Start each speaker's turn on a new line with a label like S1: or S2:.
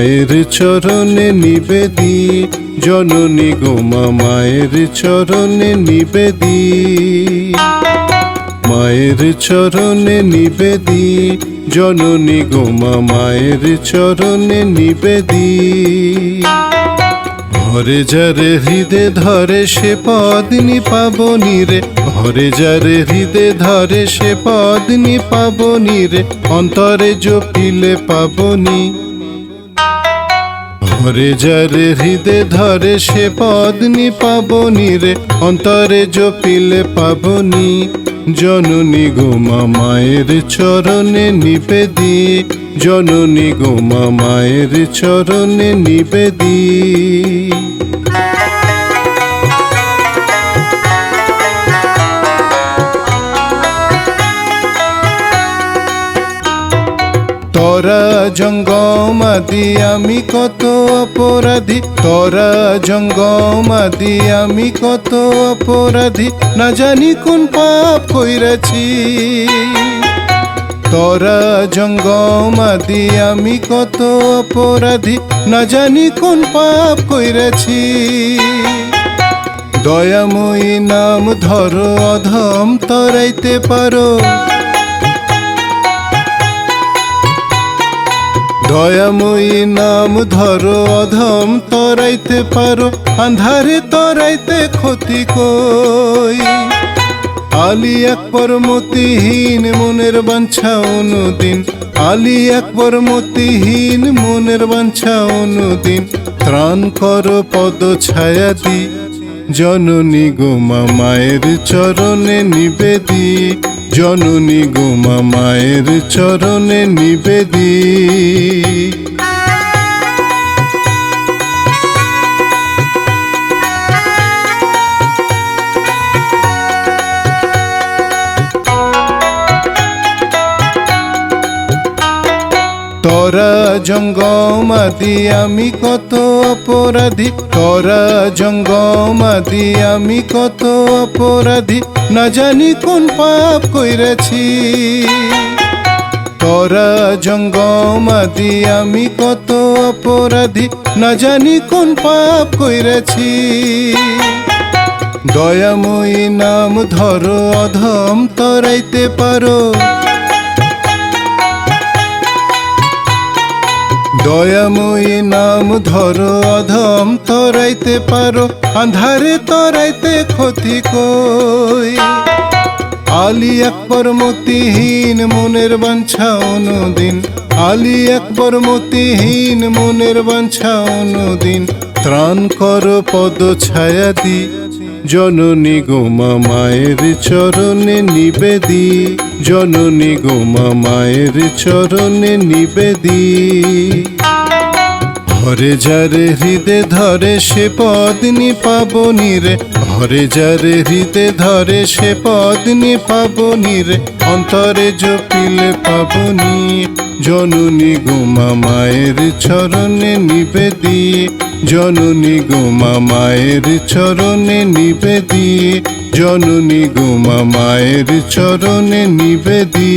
S1: মায়ের চরণে নিবেদি, জননী গোমা মায়ের চরণে নিবেদি। মায়ের চরণে নিবেদি, জননী গোমা মায়ের চরণে নিবেদি। ঘরে যারে হৃদে ধরে সে পদিনী পাবনি রে, ঘরে যারে হৃদে ধরে সে পদিনী পাবনি রে, অন্তরে জপিলে পাবনি। ঘরে যারে হৃদে ধরে সে পদনি পাবনি রে, অন্তরে জপিলে পাবনি। জননী গোমা মায়ের চরণে নিবেদি, জননী গোমা মায়ের চরণে নিবেদি। তোরা জঙ্গমাদি আমি কত অপরাধী? তোরা জঙ্গমাদি আমি কত অপরাধী? না জানি কোন পাপ কইরাছি। তোরা জঙ্গমাদি আমি কত অপরাধী? না জানি কোন পাপ কইরাছি। দয়াময়ী নাম ধরো, অধম তরাইতে পারো। দয়াময়ী নাম ধরো, অধম তরাইতে পারো, আন্ধারে তরাইতে ক্ষতি কই? আলী একবার মতিহীন মনের বাঞ্ছা অনুদিন, আলী একবার মতিহীন মনের বাঞ্ছা অনুদিন, ত্রাণ কর পদ ছায়া দি, জননী গোমা মায়ের চরণে নিবেদি। জননী গোমা মায়ের চরণে নিবেদি। তোরা জঙ্গমাদি আমি কত অপরাধী? তোরা জঙ্গমাদি আমি কত অপরাধী? না জানি কোন পাপ কইরাছি। তোরা জঙ্গমাদি আমি কত অপরাধী? না জানি কোন পাপ কইরাছি। দয়াময়ী নাম ধরো, অধম তরাইতে পারো। দয়াময়ী নাম ধরো, অধম তরাইতে পারো, আন্ধারে তরাইতে ক্ষতি কই। আলী একবার মতিহীন মনের বাঞ্ছা অনুদিন, আলী একবার মতিহীন মনের বাঞ্ছা অনুদিন, ত্রাণ কর পদ ছায়া দি। জননী গোমা মায়ের চরণে নিবেদি। জননী গোমা মায়ের চরণে নিবেদি। ঘরে যারে হৃদে ধরে সে পদিনী রে। ঘরে যারে হৃদে ধরে সে পদিনী রে। অন্তরে জপিলে পাবনি। জননী গোমা মায়ের চরণে নিবেদি। জননী গোমা মায়ের চরণে নিবেদি জননী গোমা মায়ের চরণে নিবেদি